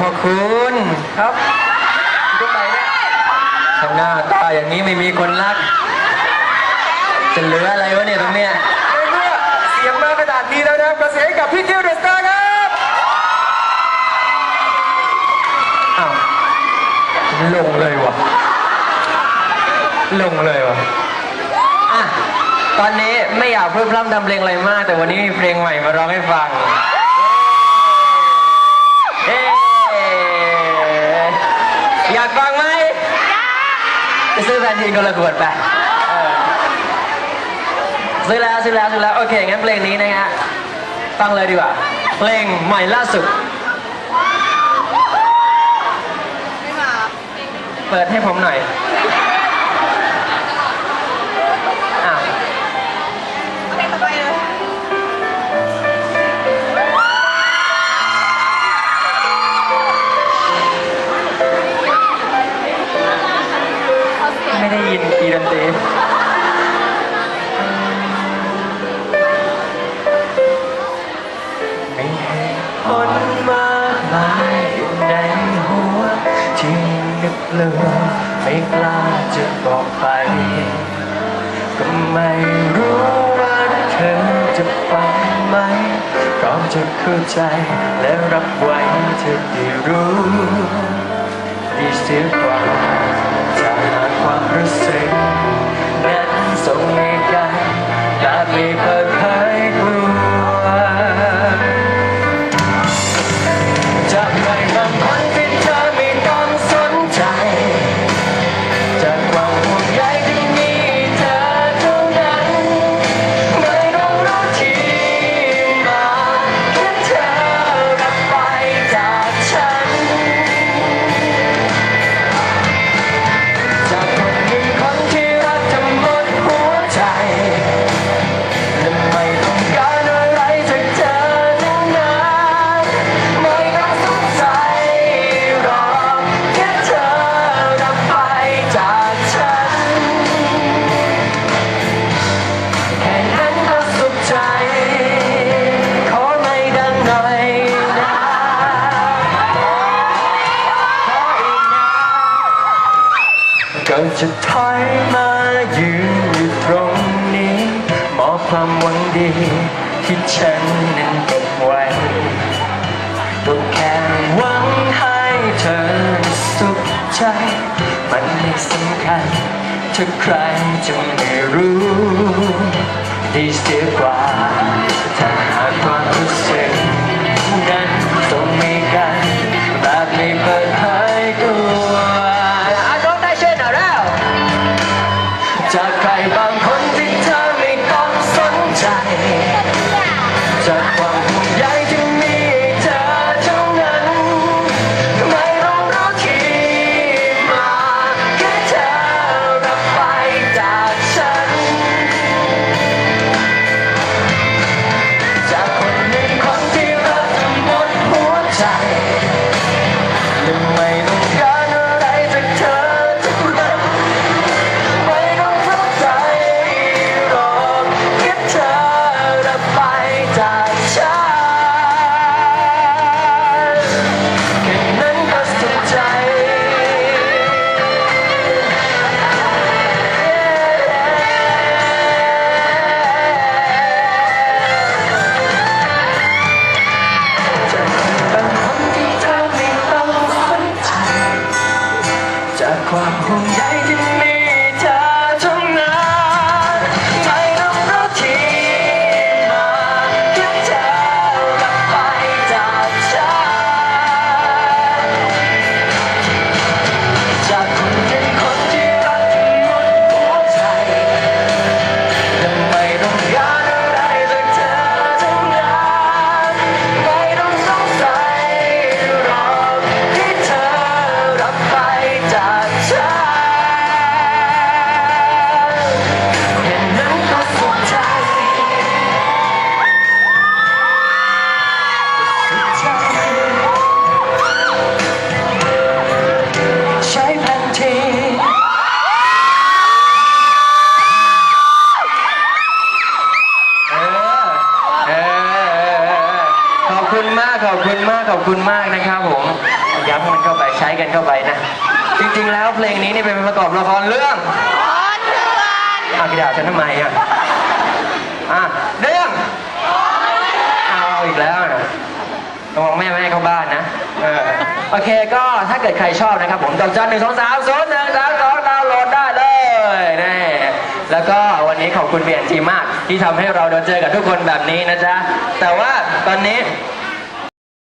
พระคุณครับตรงไหนเนี่ยข้างหน้าตาอย่างนี้ไม่มีคนรัก จะเหลืออะไรวะเนี่ยตรงเนี้ยในเมื่อเสียงมาขนาดนี้แล้วนะครับกระเสียงกับพี่ทิวเดอะสตาร์ครับอ้าวลงเลยวะลงเลยวะอะตอนนี้ไม่อยากพูดพร่ำทำเพลงอะไรมาก แต่วันนี้มีเพลงใหม่มาร้องให้ฟัง ไปซื้อแฟนทีนคนละขวดไปเออซื้อแล้วซื้อแล้วซื้อแล้วโอเคงั้นเพลงนี้นะฮะฟังเลยดีกว่า เพลงใหม่ล่าสุด เปิดให้ผมหน่อย ไม่ได้ยินกีดนตรีไม่เห็นคนมากมายอยู่ในหัวที่นึกกลัวไม่กล้าจะบอกไป ก็ไม่รู้ว่าเธอจะฟังไหมพร้อมจะเข้าใจและรับไว้เธอได้รู้ดีเสียกว่า หาค ก็จะถอยมายืนอยู่ตรงนี้ มอบความหวังดี ที่ฉันนั้นเก็บไว้ก็แค่หวังให้เธอสุขใจ มันไม่สำคัญถ้าใครจะไม่รู้ ดีเสียกว่า คุณมากขอบคุณมากขอบคุณมากนะครับผมย้ำมันเข้าไปใช้กันเข้าไปนะ จริงๆ แล้วเพลงนี้นี่เป็นประกอบละครเรื่องอากิดอาฉันทำไมอะอะเรื่องเอาอีกแล้วนะระวังแม่ไม่เข้าบ้านนะเออโอเคก็ถ้าเกิดใครชอบนะครับผมดอกจันหนึ่งสองสามศูนย์หนึ่งสามสองดาวโหลดได้เลยนี่แล้วก็วันนี้ขอบคุณเบียนทีมาก ที่ทำให้เราได้เจอกับทุกคนแบบนี้นะจ๊ะ แต่ว่าตอนนี้